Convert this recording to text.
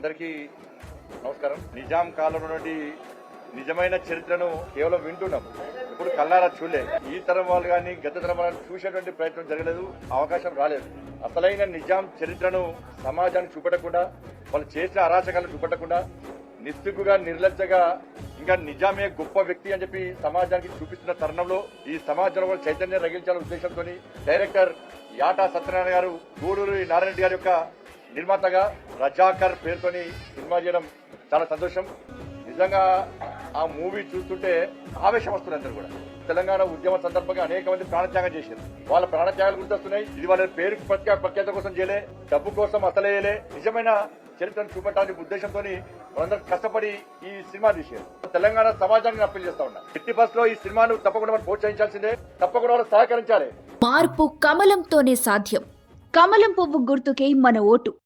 అందరికీ నమస్కారం. నిజాం కాలంలో నుండి నిజమైన చరిత్రను కేవలం వింటున్నాం. ఇప్పుడు కల్లారా చూడలే. ఈ తరం వాళ్ళు కానీ గత తరం వాళ్ళు చూసేటువంటి ప్రయత్నం జరగలేదు అవకాశం రాలేదు. అసలైన నిజాం చరిత్రను సమాజానికి చూపెట్టకుండా వాళ్ళు చేసిన అరాచకాలను చూపెట్టకుండా నిస్సిగ్గుగా నిర్లజ్జగా ఇంకా నిజామే గొప్ప వ్యక్తి అని చెప్పి సమాజానికి చూపిస్తున్న తరుణంలో ఈ సమాజంలో కూడా చైతన్యం రగిలించాలనే ఉద్దేశంతో డైరెక్టర్ యాటా సత్యనారాయణ గారు గూడూరు నారాయణ గారి యొక్క నిర్మాతగా రజాకర్ పేరుతోని సినిమా చేయడం చాలా సంతోషం. నిజంగా ఆ మూవీ చూస్తుంటే ఆవేశం వస్తుంది అందరు కూడా. తెలంగాణ ఉద్యమ సందర్భంగా అనేక మంది ప్రాణత్యాగం చేశారు. వాళ్ళ ప్రాణత్యాగాలు గుర్తొస్తున్నాయి. ఇది వాళ్ళ పేరు ప్రఖ్యాత కోసం చేయలే డబ్బు కోసం అసలేయలే నిజమైన చరిత్రను చూపెట్టాలనే ఉద్దేశంతో వాళ్ళందరూ కష్టపడి ఈ సినిమా తీశారు. తెలంగాణ సమాజాన్ని అప్పీల్ చేస్తా ఉన్నా. ఫిఫ్టీ ఫస్ట్లో ఈ సినిమాను తప్పకుండా మనం ప్రోత్సహించాల్సిందే. తప్పకుండా వాళ్ళు సహకరించాలి. మార్పు కమలంతోనే సాధ్యం. కమలం పువ్వు గుర్తుకే మన ఓటు.